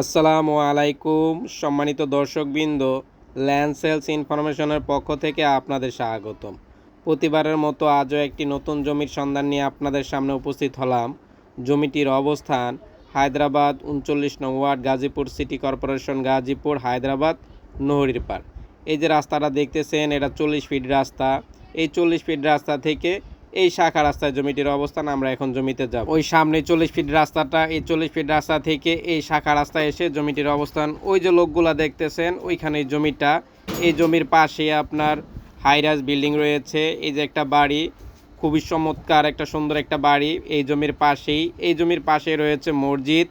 আসসালামু আলাইকুম, সম্মানিত দর্শকবৃন্দ ল্যান্ড সেলস ইনফরমেশনের পক্ষ থেকে আপনাদের স্বাগতম। প্রতিবারের মতো আজও একটি নতুন জমির সন্ধান নিয়ে আপনাদের সামনে উপস্থিত হলাম। জমিটির অবস্থান হায়দ্রাবাদ উনচল্লিশ নং ward, Gazipur city corporation, Gazipur, Hyderabad, নহরির পার এই যে রাস্তাটা দেখতেছেন, এটা চল্লিশ ফিট রাস্তা। এই চল্লিশ ফিট রাস্তা থেকে এই শাখা রাস্তায় জমিটির অবস্থান, আমরা এখন জমিতে যাব। ওই সামনে চল্লিশ ফিট রাস্তাটা, এই চল্লিশ ফিট রাস্তা থেকে এই শাখা রাস্তায় এসে জমিটির অবস্থান। ওই যে লোকগুলা দেখতেছেন, ওইখানে জমিটা। এই জমির পাশে আপনার হাইরাজ বিল্ডিং রয়েছে, এই যে একটা বাড়ি। খুবই চমৎকার, একটা সুন্দর একটা বাড়ি। এই জমির পাশেই, এই জমির পাশে রয়েছে মসজিদ।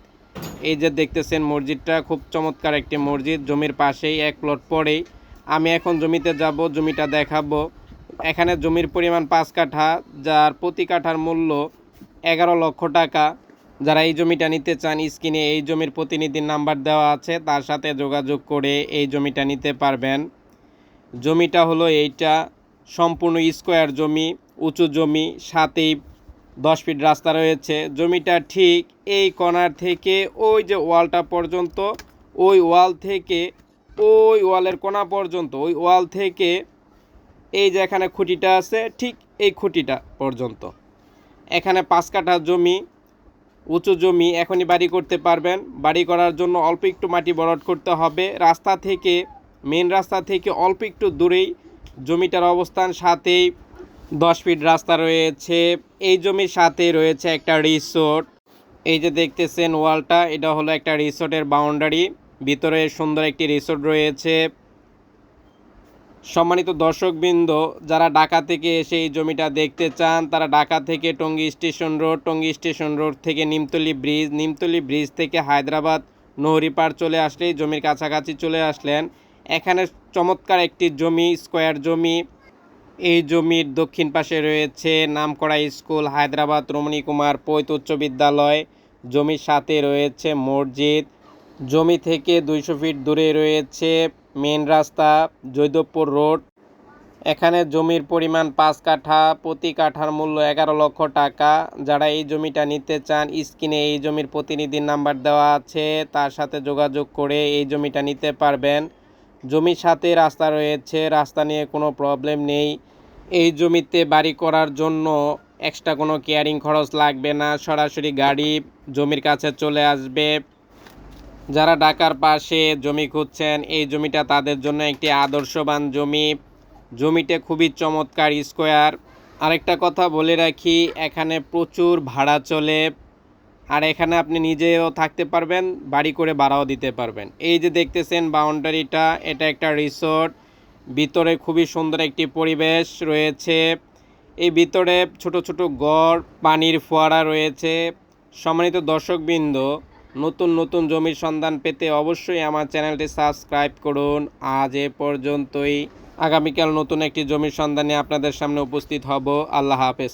এই যে দেখতেছেন মসজিদটা, খুব চমৎকার একটি মসজিদ। জমির পাশেই এক প্লট পরেই আমি এখন জমিতে যাব, জমিটা দেখাবো। এখানে জমির পরিমাণ পাঁচ কাঠা, যার প্রতি কাঠার মূল্য এগারো লক্ষ টাকা। যারা এই জমিটা নিতে চান, স্ক্রিনে এই জমির প্রতিনিধির নাম্বার দেওয়া আছে, তার সাথে যোগাযোগ করে এই জমিটা নিতে পারবেন। জমিটা হলো এইটা, সম্পূর্ণ স্কোয়ার জমি, উঁচু জমি সাথেই দশ ফিট রাস্তা রয়েছে। জমিটা ঠিক এই কর্নার থেকে ওই যে ওয়ালটা পর্যন্ত, ওই ওয়াল থেকে ওই ওয়ালের কোনা পর্যন্ত, ওই ওয়াল থেকে এই যে এখানে খুঁটিটা আছে, ঠিক এই খুঁটিটা পর্যন্ত। এখানে পাঁচ কাঠা জমি, উঁচু জমি এখনই বাড়ি করতে পারবেন। বাড়ি করার জন্য অল্প একটু মাটি বরট করতে হবে। রাস্তা থেকে মেন রাস্তা থেকে অল্প একটু দূরেই জমিটার অবস্থান সাথেই দশ ফিট রাস্তা রয়েছে। এই জমির সাথে রয়েছে একটা রিসোর্ট এই যে দেখতেছেন ওয়ালটা, এটা হলো একটা রিসোর্টের বাউন্ডারি ভিতরে সুন্দর একটি রিসোর্ট রয়েছে। সম্মানিত দর্শকবৃন্দ, যারা ঢাকা থেকে এসে এই জমিটা দেখতে চান, তারা ঢাকা থেকে Tongi station road, Tongi station road থেকে নিমতলি ব্রিজ নিমতলি ব্রিজ থেকে হায়দ্রাবাদ, নহরিপাড় চলে আসলেই জমির কাছাকাছি চলে আসলেন। এখানে চমৎকার একটি জমি, স্কোয়ার জমি। এই জমির দক্ষিণ পাশে রয়েছে নামকরা স্কুল, হায়দ্রাবাদ রমণী কুমার পৈত উচ্চ বিদ্যালয়। জমির সাথে রয়েছে মসজিদ। জমি থেকে দুইশো ফিট দূরে রয়েছে মেন রাস্তা, জৈদবপুর রোড। এখানে জমির পরিমাণ পাঁচ কাঠা, প্রতি কাঠার মূল্য এগারো লক্ষ টাকা। যারা এই জমিটা নিতে চান, স্ক্রিনে এই জমির প্রতিনিধির নাম্বার দেওয়া আছে। তার সাথে যোগাযোগ করে এই জমিটা নিতে পারবেন। জমির সাথে রাস্তা রয়েছে, রাস্তা নিয়ে কোনো প্রবলেম নেই। এই জমিতে বাড়ি করার জন্য এক্সট্রা কোনো কেয়ারিং খরচ লাগবে না। সরাসরি গাড়ি জমির কাছে চলে আসবে। যারা ঢাকার পাশে জমি খুঁজছেন, এই জমিটা তাদের জন্য একটি আদর্শবান জমি। জমিটা খুবই চমৎকার স্কোয়ার। আরেকটা কথা বলে রাখি, এখানে প্রচুর ভাড়া চলে। আর এখানে আপনি নিজেও থাকতে পারবেন, বাড়ি করে ভাড়াও দিতে পারবেন। এই যে দেখতেছেন বাউন্ডারিটা, এটা একটা রিসোর্ট। ভিতরে খুবই সুন্দর একটি পরিবেশ রয়েছে। এই ভিতরে ছোট ছোট গড় পানির ফোয়ারা রয়েছে। সম্মানিত দর্শকবৃন্দ নতুন নতুন জমির সন্ধান পেতে অবশ্যই আমার চ্যানেলটি সাবস্ক্রাইব করুন। আজ এ পর্যন্তই। আগামীকাল নতুন একটি জমির সন্ধানে আপনাদের সামনে উপস্থিত হব। আল্লাহ হাফেজ।